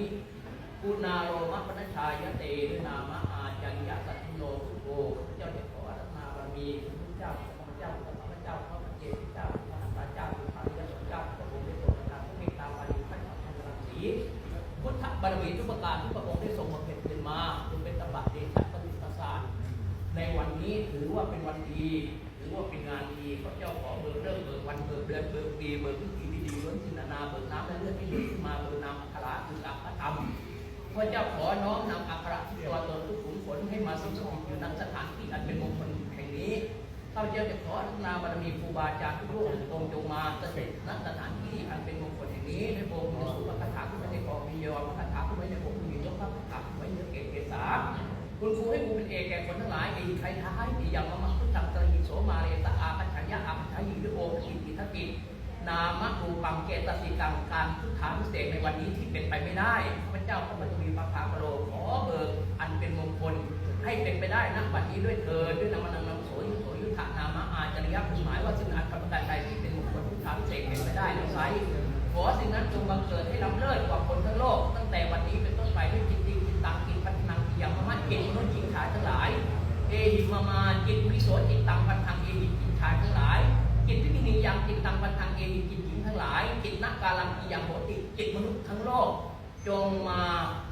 นี้คุณาโรมะปนัชชายเตด้วยนามะอาจัญญาสัตโนสุโกข้าเจ้าจะขอรัธนาบารมีพระเจ้าพระเจ้าพระเจ้าพระเจ้าพระเจ้าพระเจ้าพระเจ้าพระเจ้าพระองค์ได้ทรงประทานพระเมตตาบารมีท่านพระธรรมรังสีพุทธบารมีทุกประการที่พระองค์ได้ทรงบำเพ็ญเป็นมาจงเป็นตบะเดชะปฏิปสารในวันนี้ถือว่าเป็นวันดีถือว่าเป็นงานดีพระเจ้าขอเบิกเริ่มเบิกวันเบิกเดือนเบิกปีเบิกพิธีพิธีล้นสินนาเบิกน้ำและเลือดที่เบิกขึ้นมาเบิกนามอัคระคืออัครธรรม พระเจ้าขอน้อมนำอัคระที่ตัวตนทุกขุมขนให้มาสมสถิตอยู่ณสถานที่อันเป็นมงคลแห่งนี้ข้าพเจ้าจะขออนุโมทนาบารมีครูบาอาจารย์ทุกรูปทุกองจงมาเสด็จณสถานที่อันเป็นมงคลแห่งนี้ในโบสถ์มีสุภคาถาขึ้นไว้ในกองมียอพระคาถาขึ้นไว้ในผมมียกพระคาถาไว้ในเกศเกศาคุณครูให้กูเป็นเอกแก่คนทั้งหลายเอกใครท้ายที่ยังมามัพุทธังตระหิโสมาเรตอาปัญญายะอาปัญญายิโยโอกิติทักินามะรูปังเกตสิตังการพุทธานุเสกในวันนี้ที่เป็นไปไม่ได้ เจ้าพระบัณฑีพระพาโรขอเบิกอันเป็นมงคล ให้เป็นไปได้ณบัดนี้ด้วยเถิดด้วยนามนังนามโสยุโสยุทธานามะอาจริยะคือหมายว่าสิ่งอันประการใดที่เป็นมงคลพุกทานเสกเป็นไปได้แล้วไซขอสิ่งนั้นจงบังเกิดให้ล้ำเลิศกว่าคนทั้งโลก ตั้งแต่วันนี้เป็นต้นไปด้วยจิตติจิตตังกิจพัฒนังกิยังมะมัดจิตมนุษย์หญิงชายทั้งหลาย เอหิมามาจิตวิโสจิตตังพันธังเอหิจิตชายทั้งหลายจิตที่มียังจิตตังพันธังเอหิจิตหญิงทั้งหลายจิตนักกาลังกิยังโหติจิตมนุษย์ทั้งโลก trong uh,